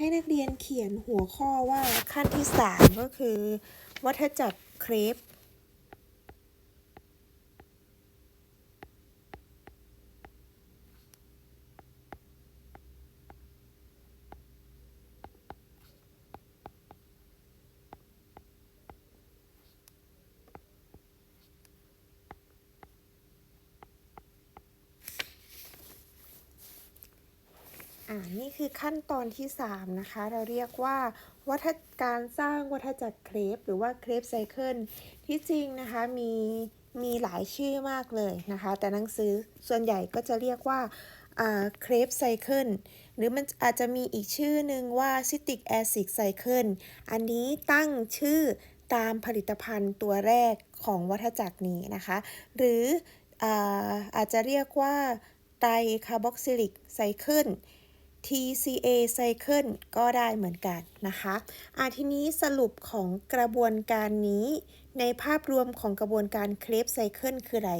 ให้นักเรียนเขียนหัวข้อว่าขั้นที่ 3 ก็คือ วัฏจักรเครป อ่านี่ คือขั้นตอนที่ 3 นะคะ เราเรียกว่าวัฏการสร้างวัฏจักรเครปหรือว่าเครปไซเคิลที่จริงนะคะมีมีหลายชื่อมากเลยนะคะ แต่หนังสือส่วนใหญ่ก็จะเรียกว่าเครปไซเคิลหรือมันอาจจะมีอีกชื่อหนึ่งว่าซิติกแอซิดไซเคิลอันนี้ตั้งชื่อตามผลิตภัณฑ์ตัวแรกของวัฏจักรนี้นะคะ หรืออาอาจจะเรียกว่าไตรคาร์บอกซิลิกไซเคิล TCA cycle ก็ได้เหมือนกันนะคะอาทีนี้สรุปของกระบวนการนี้ ในภาพรวมของกระบวนการเครปไซเคิลคืออะไร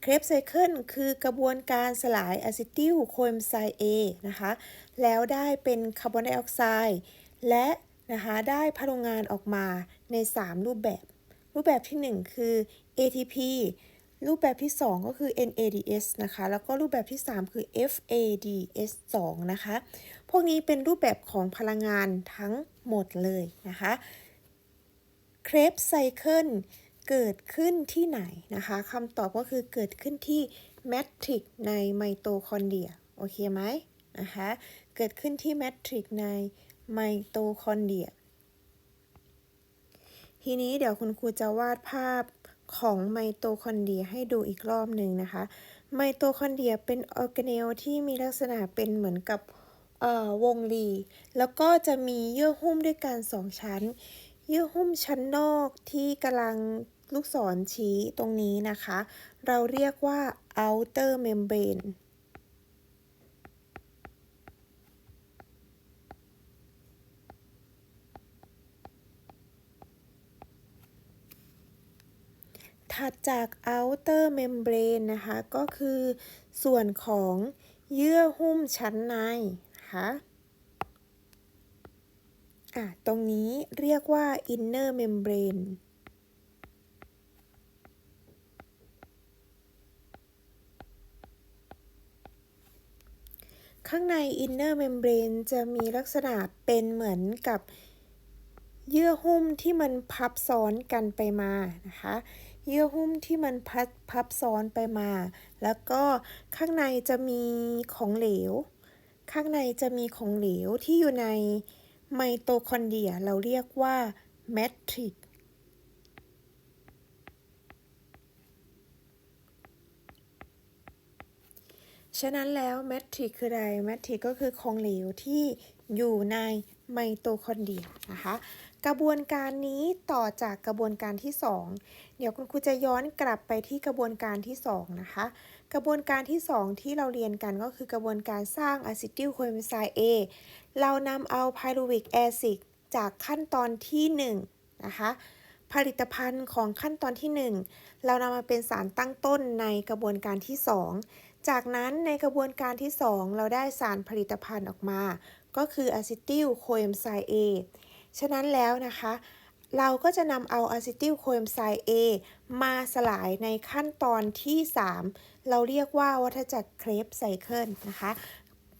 เครปไซเคิลคือกระบวนการสลายอะซิติลโคเอนไซม์ A นะคะแล้วได้เป็นคาร์บอนไดออกไซด์และนะคะได้พลังงานออกมาใน 3 รูปแบบ รูปแบบที่ 1 คือ ATP รูปแบบที่ 2 ก็คือ NADS นะคะ แล้วก็รูปแบบที่ 3 คือ FADS2 นะคะ พวกนี้เป็นรูปแบบของพลังงานทั้งหมดเลยนะคะเครปไซเคิลเกิดขึ้นที่ไหนนะคะคำตอบก็คือเกิดขึ้นที่แมทริกในไมโตคอนเดรีย โอเคไหมนะคะ เกิดขึ้นที่แมทริกในไมโตคอนเดรีย ทีนี้เดี๋ยวคุณครูจะวาดภาพ ของไมโตคอนเดรียให้ดูอีกรอบหนึ่งนะคะ ไมโตคอนเดรียเป็นออร์แกเนลที่มีลักษณะเป็นเหมือนกับวงรี แล้วก็จะมีเยื่อหุ้มด้วยกันสองชั้น เยื่อหุ้มชั้นนอกที่กำลังลูกศรชี้ตรงนี้นะคะ เราเรียกว่า outer membrane ถัดจาก outer membrane นะคะ ก็คือส่วนของเยื่อหุ้มชั้นในนะคะอะตรงนี้เรียกว่า inner membrane ข้างใน inner membrane จะมีลักษณะเป็นเหมือนกับเยื่อหุ้มที่มันพับซ้อนกันไปมานะคะ เยื่อหุ้มที่มันพับพับซ้อนไปมา แล้วก็ข้างในจะมีของเหลว ข้างในจะมีของเหลวที่อยู่ในไมโตคอนเดรียเราเรียกว่าแมทริกฉะนั้นแล้วแมทริกคืออะไรแมทริกก็คือของเหลวที่อยู่ในไมโตคอนเดรียนะคะ กระบวนการนี้ต่อจากกระบวนการที่ 2 เดี๋ยวคุณครูจะย้อนกลับไปที่กระบวนการที่ 2 นะคะ กระบวนการที่ 2 ที่เราเรียนกันก็คือกระบวนการสร้างอะซิติลโคเอนไซม์ A เรานำเอาไพรูวิกแอซิดจากขั้นตอนที่ 1 นะคะ ผลิตภัณฑ์ของขั้นตอนที่ 1 เรานำมาเป็นสารตั้งต้นในกระบวนการที่ 2 จากนั้นในกระบวนการที่ 2 เราได้สารผลิตภัณฑ์ออกมา ก็คืออะซิติลโคเอนไซม์ A ฉะนั้นแล้วนะคะ เราก็จะนำเอาอะซิติลโคเอนไซม์ A มาสลายในขั้นตอนที่ 3 เราเรียกว่าวัฏจักรเครปไซเคิลนะคะ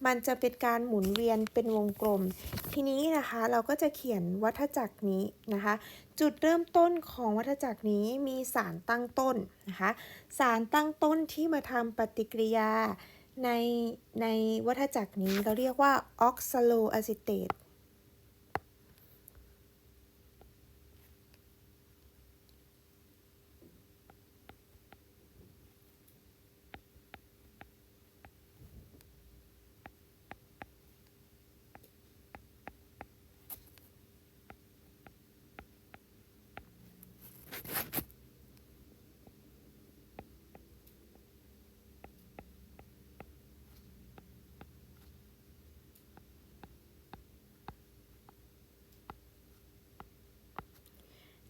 มันจะเป็นการหมุนเวียนเป็นวงกลม ทีนี้นะคะเราก็จะเขียนวัฏจักรนี้นะคะ จุดเริ่มต้นของวัฏจักรนี้มีสารตั้งต้นนะคะ สารตั้งต้นที่มาทำปฏิกิริยาในในวัฏจักรนี้เราเรียกว่าออกซาโลอะซิเตต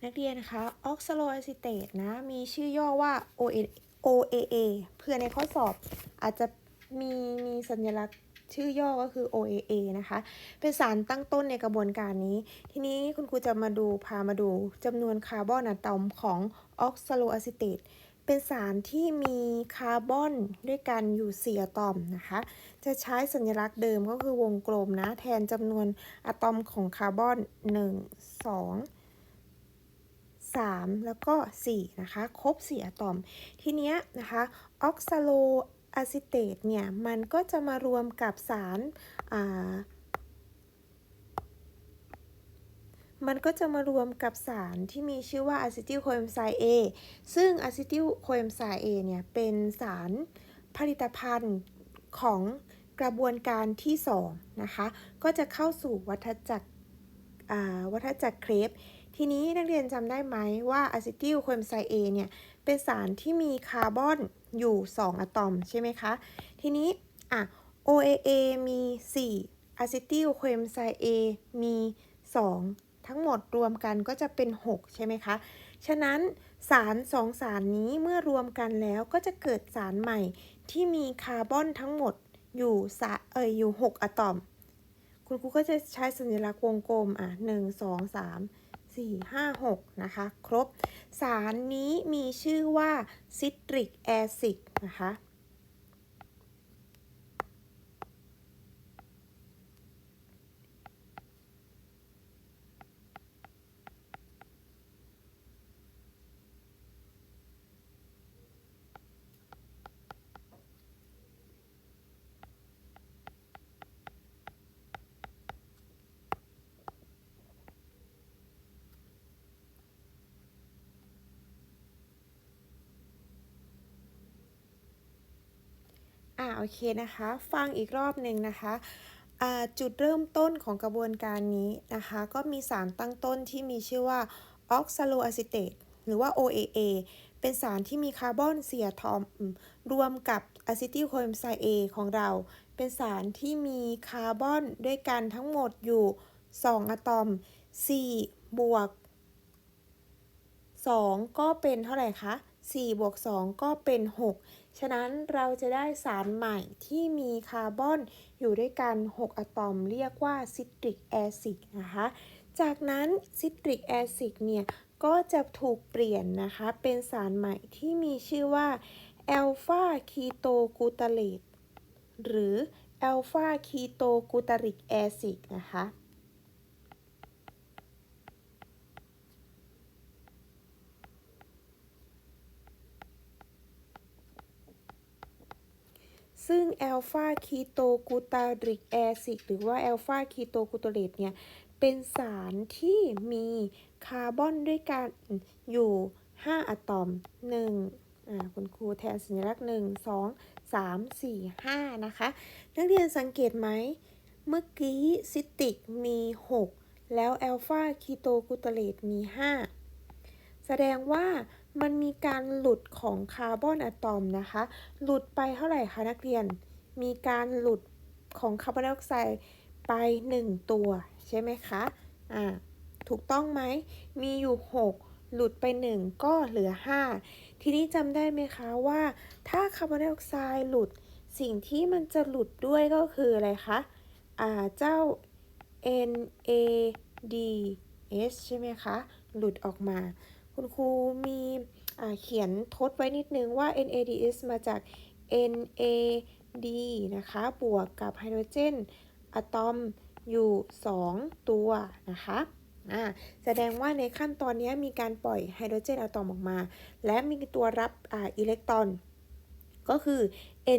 นักเรียนคะออกซาโลอะซิเตตนะ มีชื่อย่อว่า OAA เพื่อในข้อสอบอาจจะมีมีสัญลักษณ์ ชื่อย่อก็คือ OAA นะคะ เป็นสารตั้งต้นในกระบวนการนี้ ทีนี้คุณครูจะมาดูพามาดูจำนวนคาร์บอนอะตอมของออกซาโลอะซิเตตเป็นสารที่มีคาร์บอนด้วยกันอยู่ 4 อะตอมนะคะ จะใช้สัญลักษณ์เดิมก็คือวงกลมนะ แทนจำนวนอะตอมของคาร์บอน 1 2 3 แล้วก็ 4 นะคะ ครบ 4 อะตอม ทีเนี้ยนะคะ ออกซาโล อะซิเตตเนี่ย มันก็จะมารวมกับสารมันก็จะมารวมกับสารที่มีชื่อว่าอะซิติลโคเอนไซม์ A ซึ่งอะซิติลโคเอนไซม์ A เนี่ย เป็นสารผลิตภัณฑ์ของกระบวนการที่ 2 นะคะ ก็จะเข้าสู่วัฏจักรวัฏจักรเครปทีนี้นักเรียนจำได้ไหมว่าอะซิติลโคเอนไซม์ A เนี่ย เป็นสารที่มีคาร์บอน อยู่ 2 อะตอมใช่ไหมคะ ทีนี้อะ OAA มี 4อะซิติลโคเอนไซม์ A มี 2 ทั้งหมดรวมกันก็จะเป็น 6 ใช่ไหมคะ ฉะนั้นสาร2สารนี้เมื่อรวมกันแล้วก็จะเกิดสารใหม่ที่มีคาร์บอนทั้งหมดอยู่สะเอ่ยอยู่ 6 อะตอม คุณครูก็จะใช้สัญลักษณ์วงกลมอะ 1 2 3 4 5 6 นะคะ ครบ สารนี้มีชื่อว่าซิตริกแอซิดนะคะ อ่าโอเคนะคะ ฟังอีกรอบหนึ่งนะคะจุดเริ่มต้นของกระบวนการนี้นะคะ ก็มีสารตั้งต้นที่มีชื่อว่าออกซาโลอะซิเตตหรือว่า OAA เป็นสารที่มีคาร์บอนเสียทอมรวมกับอะซิติลโคเอนไซม์ A ของเรา เป็นสารที่มีคาร์บอนด้วยกันทั้งหมดอยู่ 2 อะตอม 4 บวก 2 ก็เป็นเท่าไหร่คะ 4บวก2ก็เป็น 6 ฉะนั้นเราจะได้สารใหม่ที่มีคาร์บอนอยู่ด้วยกัน 6 อะตอมเรียกว่าซิตริกแอซิดนะคะ จากนั้นซิตริกแอซิดเนี่ย ก็จะถูกเปลี่ยนนะคะ เป็นสารใหม่ที่มีชื่อว่าแอลฟาคีโตกูตาเลตหรือแอลฟาคีโตกูตาริกแอซิดนะคะ ซึ่งแอลฟาคีโตกูตาริกแอซิดหรือว่าแอลฟาคีโตกูตเลตเนี่ยเป็นสารที่มีคาร์บอนด้วยกันอยู่ 5 อะตอม 1 อ่าคุณครูแทนสัญลักษณ์ 1 2 3 4 5 นะคะ นักเรียนสังเกตไหม เมื่อกี้ซิติกมี 6 แล้วแอลฟาคีโตกูตเลตมี 5 แสดงว่า มันมีการหลุดของคาร์บอนอะตอมนะคะ หลุดไปเท่าไหร่คะนักเรียน มีการหลุดของคาร์บอนไดออกไซด์ไป 1 ตัว ใช่ไหมคะ อ่า ถูกต้องไหม มีอยู่ 6 หลุดไป 1 ก็เหลือ 5 ทีนี้จำได้ไหมคะว่า ถ้าคาร์บอนไดออกไซด์หลุด สิ่งที่มันจะหลุดด้วยก็คืออะไรคะ อ่า เจ้า NADH ใช่ไหมคะ หลุดออกมา คุณครูมีเขียนทดไว้นิดนึงว่า NADH มาจาก NAD นะคะ บวกกับไฮโดรเจนอะตอมอยู่ 2 ตัวนะคะแสดงว่าในขั้นตอนนี้มีการปล่อยไฮโดรเจนอะตอมออกมา และมีตัวรับออิเล็กตรอน ก็คือ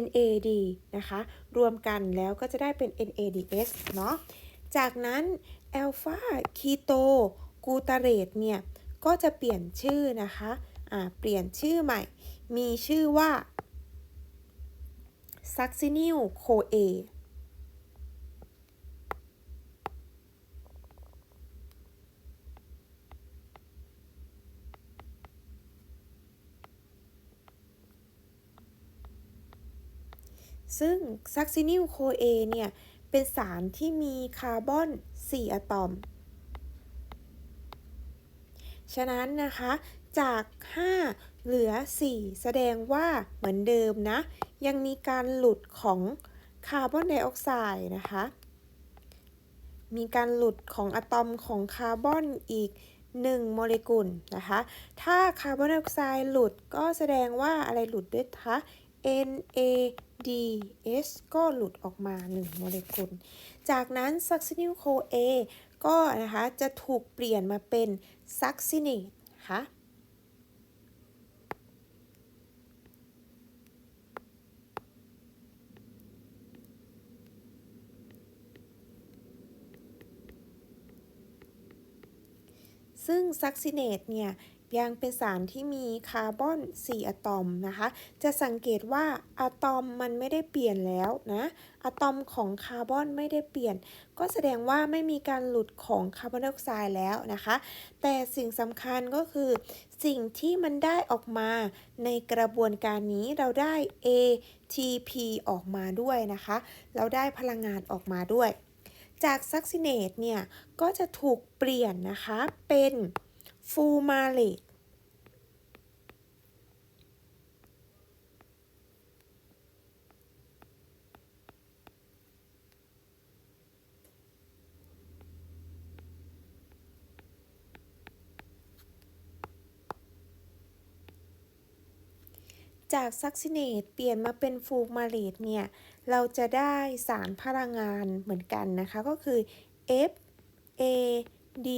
NAD นะคะ รวมกันแล้วก็จะได้เป็น NADH เนาะ จากนั้นแอลฟาคีโตกูตาเรตเนี่ย ก็จะเปลี่ยนชื่อนะคะอ่าเปลี่ยนชื่อใหม่ มีชื่อว่าซักซินิลโคเอซึ่งซักซินิลโคเอเนี่ย เป็นสารที่มีคาร์บอน 4 อะตอม ฉะนั้นนะคะจาก 5 เหลือ 4 แสดงว่าเหมือนเดิมนะ ยังมีการหลุดของคาร์บอนไดออกไซด์นะคะ มีการหลุดของอะตอมของคาร์บอนอีก 1 โมเลกุลนะคะ ถ้าคาร์บอนไดออกไซด์หลุดก็แสดงว่าอะไรหลุดด้วยคะ NADS ก็หลุดออกมา 1 โมเลกุล จากนั้น succinyl CoA ก็นะคะจะถูกเปลี่ยนมาเป็น succinate นะคะซึ่งซักซิเนตเนี่ย ยังเป็นสารที่มีคาร์บอน4อะตอมนะคะ จะสังเกตว่าอะตอมมันไม่ได้เปลี่ยนแล้วนะอะตอมของคาร์บอนไม่ได้เปลี่ยน ก็แสดงว่าไม่มีการหลุดของคาร์บอนไดออกไซด์แล้วนะคะ แต่สิ่งสำคัญก็คือ สิ่งที่มันได้ออกมาในกระบวนการนี้เราได้ ATP ออกมาด้วยนะคะ เราได้พลังงานออกมาด้วย จากซักซิเนตเนี่ยก็จะถูกเปลี่ยนนะคะเป็นฟูมาเลต จากซักซิเนตเปลี่ยนมาเป็นฟูมาเลตเนี่ยเราจะได้สารพลังงานเหมือนกันนะคะก็คือ F A D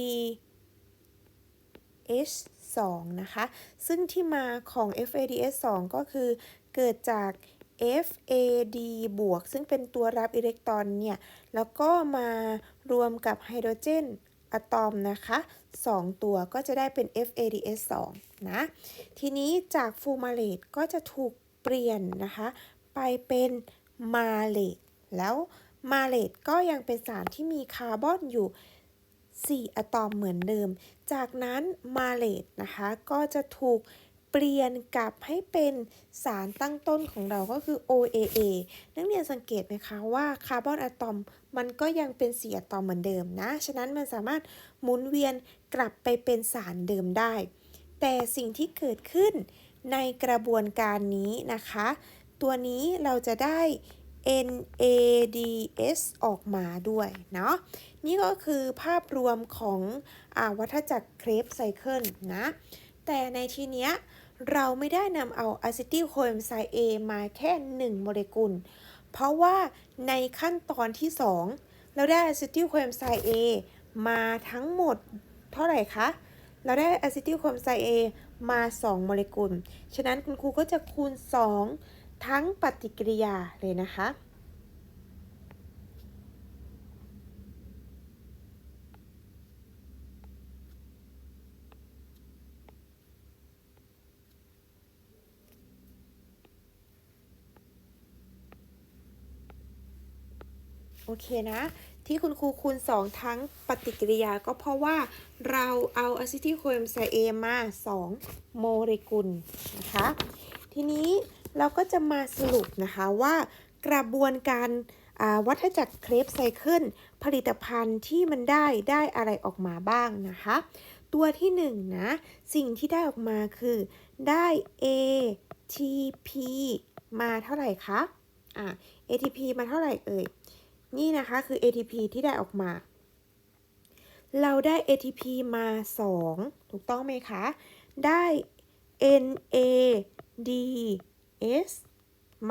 H 2นะคะ ซึ่งที่มาของ FADH 2ก็คือเกิดจาก FAD บวกซึ่งเป็นตัวรับอิเล็กตรอนเนี่ย แล้วก็มารวมกับไฮโดรเจน อะตอมนะคะ 2 ตัวก็จะได้เป็น FADH 2นะ ทีนี้จากฟูมาเลตก็จะถูกเปลี่ยนนะคะ ไปเป็นมาเลตแล้วมาเลตก็ยังเป็นสารที่มีคาร์บอนอยู่ 4 อะตอมเหมือนเดิม จากนั้นมาเลตนะคะก็จะถูกเเปลี่ยนกลับให้เป็นสารตั้งต้นของเราก็คือ OAA นักเรียนสังเกตไหมคะว่าคาร์บอนอะตอมมันก็ยังเป็น4อะตอมเหมือนเดิมนะ ฉะนั้นมันสามารถหมุนเวียนกลับไปเป็นสารเดิมได้ แต่สิ่งที่เกิดขึ้นในกระบวนการนี้นะคะ ตัวนี้เราจะได้ NADS ออกมาด้วยเนาะนี่ก็คือภาพรวมของอวัฏจักรเครปไซเคิลนะ แต่ในทีเนี้ย เราไม่ได้นำเอาอะซิติลโคเอนไซม์ A มาแค่ 1 โมเลกุล เพราะว่าในขั้นตอนที่ 2 เราได้อะซิติลโคเอนไซม์ A มาทั้งหมดเท่าไหร่คะ เราได้อะซิติลโคเอนไซม์ A มา 2 โมเลกุล ฉะนั้นคุณครูก็จะคูณ 2 ทั้งปฏิกิริยาเลยนะคะ โอเคนะ ที่คุณครูคูณ 2 ทั้งปฏิกิริยาก็เพราะว่าเราเอาอะซิทิลโคเอนไซม์ A มา 2 โมเลกุลนะคะ ทีนี้เราก็จะมาสรุปนะคะว่ากระบวนการวัฏจักรเครปไซเคิลผลิตภัณฑ์ที่มันได้ได้อะไรออกมาบ้างนะคะ ตัวที่1นนะสิ่งที่ได้ออกมาคือได้ ATP มาเท่าไหร่คะอ่า ATP มาเท่าไหร่เอ่ย นี่นะคะคือ ATP ที่ได้ออกมา เราได้ ATP มา 2 ถูกต้องไหมคะ ได้ NADS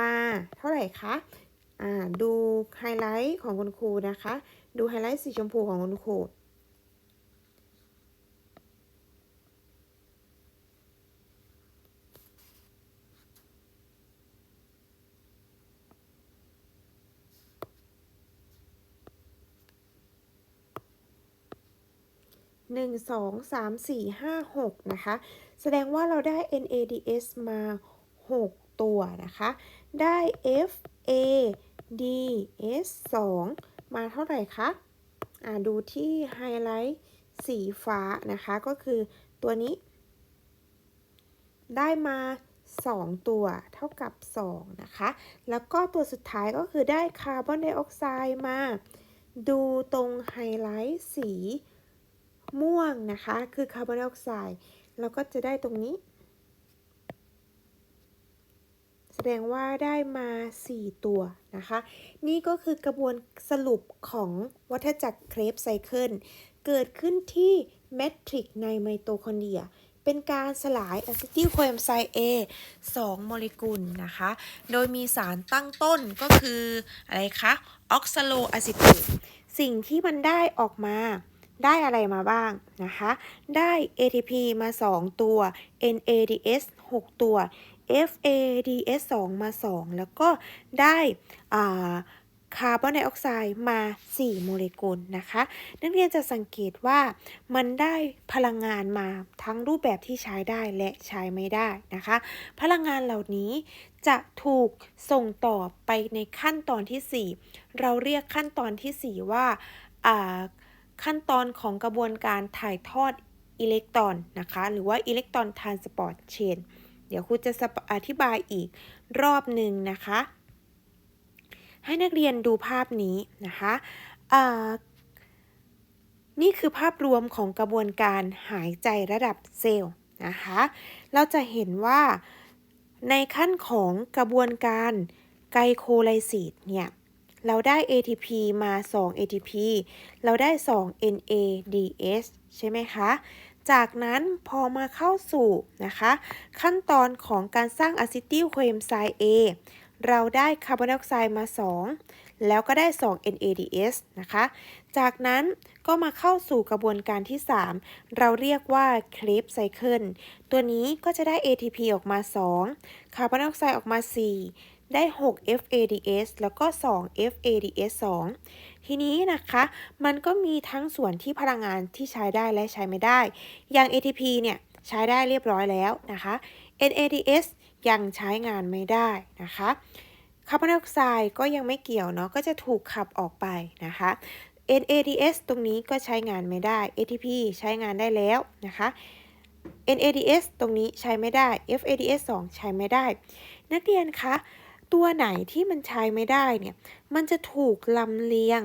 มาเท่าไหร่คะอ่าดูไฮไลท์ของคุณครูนะคะ ดูไฮไลท์สีชมพูของคุณครู หนึ่งสองสามสี่ห้าหกนะคะ แสดงว่าเราได้ NADS มา 6 ตัวนะคะ ได้ FADS 2 มาเท่าไหร่คะอ่าดูที่ไฮไลท์สีฟ้านะคะ ก็คือตัวนี้ ได้มา 2 ตัวเท่ากับ 2 นะคะ แล้วก็ตัวสุดท้ายก็คือได้คาร์บอนไดออกไซด์มา ดูตรงไฮไลท์สี ม่วงนะคะ คือคาร์บอนไดออกไซด์เราก็จะได้ตรงนี้ แสดงว่าได้มา 4 ตัวนะคะ นี่ก็คือกระบวนสรุปของวัฏจักรเครปไซเคิลเกิดขึ้นที่แมทริกในไมโตคอนเดรียเป็นการสลายอะซิติลโคเอนไซม์ A 2โมเลกุลนะคะ โดยมีสารตั้งต้นก็คืออะไรคะ ออกซาโลอะซิเตตสิ่งที่มันได้ออกมา ได้อะไรมาบ้างนะคะ ได้ ATP มา 2 ตัว NADS 6 ตัว FADS 2 มา 2 แล้วก็ได้คาร์บอนไดออกไซด์มา 4 โมเลกุลนะคะ นักเรียนจะสังเกตว่ามันได้พลังงานมาทั้งรูปแบบที่ใช้ได้และใช้ไม่ได้นะคะ พลังงานเหล่านี้จะถูกส่งต่อไปในขั้นตอนที่ 4 เราเรียกขั้นตอนที่ 4 ว่าอ่า ขั้นตอนของกระบวนการถ่ายทอดอิเล็กตรอนนะคะ หรือว่าอิเล็กตรอนทรานสปอร์ตเชนเดี๋ยวครูจะอธิบายอีกรอบหนึ่งนะคะ ให้นักเรียนดูภาพนี้นะคะนี่คือภาพรวมของกระบวนการหายใจระดับเซลล์นะคะ เราจะเห็นว่าในขั้นของกระบวนการไกลโคไลซิสเนี่ย เราได้ ATP มา 2 ATP เราได้ 2 NADS ใช่ไหมคะ จากนั้นพอมาเข้าสู่นะคะ ขั้นตอนของการสร้างอะซิติลโคเอนไซม์ A เราได้คาร์บอนไดออกไซด์มา 2 แล้วก็ได้ 2 NADS นะคะ จากนั้นก็มาเข้าสู่กระบวนการที่ 3 เราเรียกว่าคลปไซเคิลตัวนี้ก็จะได้ ATP ออกมา 2 คาร์บอนไดออกไซด์ออกมา 4 ได้ 6 FADS แล้วก็ 2 FADS 2 ทีนี้นะคะ มันก็มีทั้งส่วนที่พลังงานที่ใช้ได้และใช้ไม่ได้ อย่าง ATP เนี่ยใช้ได้เรียบร้อยแล้วนะคะ NADS ยังใช้งานไม่ได้นะคะคาร์บอนไดออกไซด์ก็ยังไม่เกี่ยวเนาะก็จะถูกขับออกไปนะคะ NADS ตรงนี้ก็ใช้งานไม่ได้ ATP ใช้งานได้แล้วนะคะ NADS ตรงนี้ใช้ไม่ได้ FADS 2 ใช้ไม่ได้ นักเรียนคะ ตัวไหนที่มันใช้ไม่ได้เนี่ย มันจะถูกลำเลียง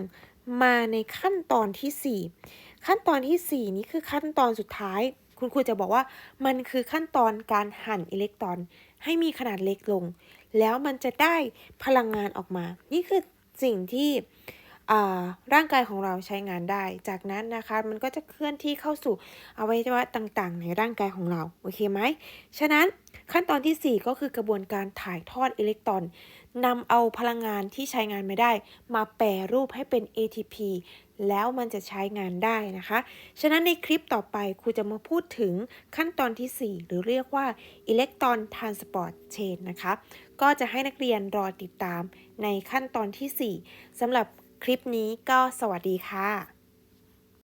มาในขั้นตอนที่ 4 ขั้นตอนที่ 4 นี้คือขั้นตอนสุดท้าย คุณครูจะบอกว่ามันคือขั้นตอนการหั่นอิเล็กตรอน ให้มีขนาดเล็กลง แล้วมันจะได้พลังงานออกมา นี่คือสิ่งที่ร่างกายของเราใช้งานได้ จากนั้นนะคะมันก็จะเคลื่อนที่เข้าสู่อวัยวะต่างๆ ในร่างกายของเรา โอเคไหม ฉะนั้น ขั้นตอนที่ 4 ก็คือกระบวนการถ่ายทอดอิเล็กตรอนนำเอาพลังงานที่ใช้งานไม่ได้ มาแปรรูปให้เป็น ATP แล้วมันจะใช้งานได้นะคะ ฉะนั้นในคลิปต่อไปครูจะมาพูดถึงขั้นตอนที่ 4 หรือเรียกว่าอิเล็กตรอนทรานสปอร์ตเชนนะคะ ก็จะให้นักเรียนรอติดตามในขั้นตอนที่ 4สำหรับคลิปนี้ก็สวัสดีค่ะ